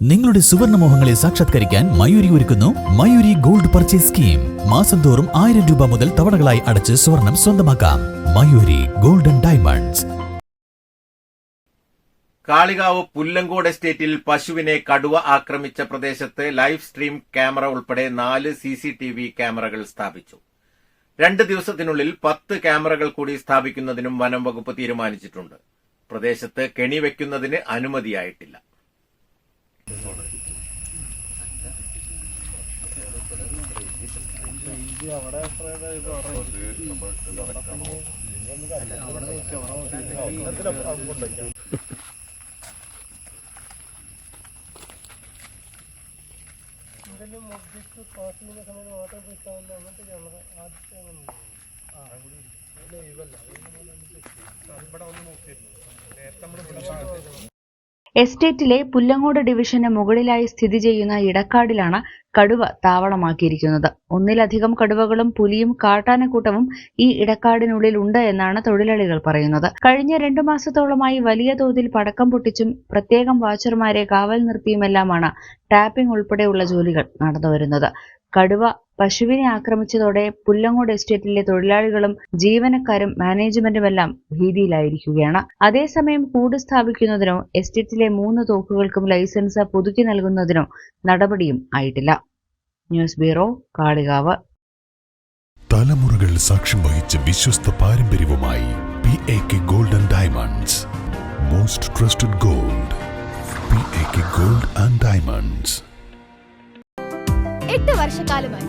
നിങ്ങളുടെ സുവർണ മോഹങ്ങളെ സാക്ഷാത്കരിക്കാൻ മയൂരി ഒരുക്കുന്നു മയൂരി ഗോൾഡ് പർച്ചേസ് സ്കീം. മാസം തോറും ആയിരം രൂപ മുതൽ തവണകളായി അടച്ച് സ്വർണം സ്വന്തമാക്കാം. Mayuri golden diamonds. Kalikavu Pullangode എസ്റ്റേറ്റിൽ പശുവിനെ കടുവ ആക്രമിച്ച പ്രദേശത്ത് ലൈവ് സ്ട്രീം ക്യാമറ ഉൾപ്പെടെ നാല് സി സി ടി വി ക്യാമറകൾ സ്ഥാപിച്ചു. രണ്ട് ദിവസത്തിനുള്ളിൽ പത്ത് ക്യാമറകൾ കൂടി സ്ഥാപിക്കുന്നതിനും വനം വകുപ്പ് തീരുമാനിച്ചിട്ടുണ്ട്. പ്രദേശത്ത് കെണി വയ്ക്കുന്നതിന് അനുമതിയായിട്ടില്ല. അവിടെ ഇതിന്റെ മുദ്ദിച്ച് ക്ലാസ്സിന്റെ സമയത്ത് മാത്രം പോയിക്കാവുന്ന അങ്ങനത്തെ ക്യാമറ ആദ്യത്തെ അങ്ങനെ ആ ഇവിടെ ഇല്ല ഇവിടെ ഒന്ന് നോക്കിയിരുന്നു. നേരത്തെ നമ്മൾ എസ്റ്റേറ്റിലെ പുല്ലങ്ങോട് ഡിവിഷന് മുകളിലായി സ്ഥിതി ചെയ്യുന്ന ഇടക്കാടിലാണ് കടുവ താവളമാക്കിയിരിക്കുന്നത്. ഒന്നിലധികം കടുവകളും പുലിയും കാട്ടാനക്കൂട്ടവും ഈ ഇടക്കാടിനുള്ളിൽ ഉണ്ട് എന്നാണ് തൊഴിലാളികൾ പറയുന്നത്. കഴിഞ്ഞ രണ്ടു മാസത്തോളമായി വലിയ തോതിൽ പടക്കം പൊട്ടിച്ചും പ്രത്യേകം വാച്ചർമാരെ കാവൽ നിർത്തിയുമെല്ലാമാണ് ടാപ്പിംഗ് ഉൾപ്പെടെയുള്ള ജോലികൾ നടന്നുവരുന്നത്. കടുവ പശുവിനെ ആക്രമിച്ചതോടെ പുല്ലങ്ങോട് എസ്റ്റേറ്റിലെ തൊഴിലാളികളും ജീവനക്കാരും മാനേജ്മെന്റുമെല്ലാം ഭീതിയിലായിരിക്കുകയാണ്. അതേസമയം കൂട് സ്ഥാപിക്കുന്നതിനോ എസ്റ്റേറ്റിലെ മൂന്ന് തോക്കുകൾക്കും ലൈസൻസ് പുതുക്കി നൽകുന്നതിനോ നടപടിയും ആയിട്ടില്ല. News bureau Kalikavu. തലമുറകൾ സാക്ഷ്യം വഹിച്ച വിശ്വസ്ത പാരമ്പര്യവുമായി P A K gold and diamonds. Most trusted gold. P A K gold and diamonds. എട്ട് വർഷക്കാലമായി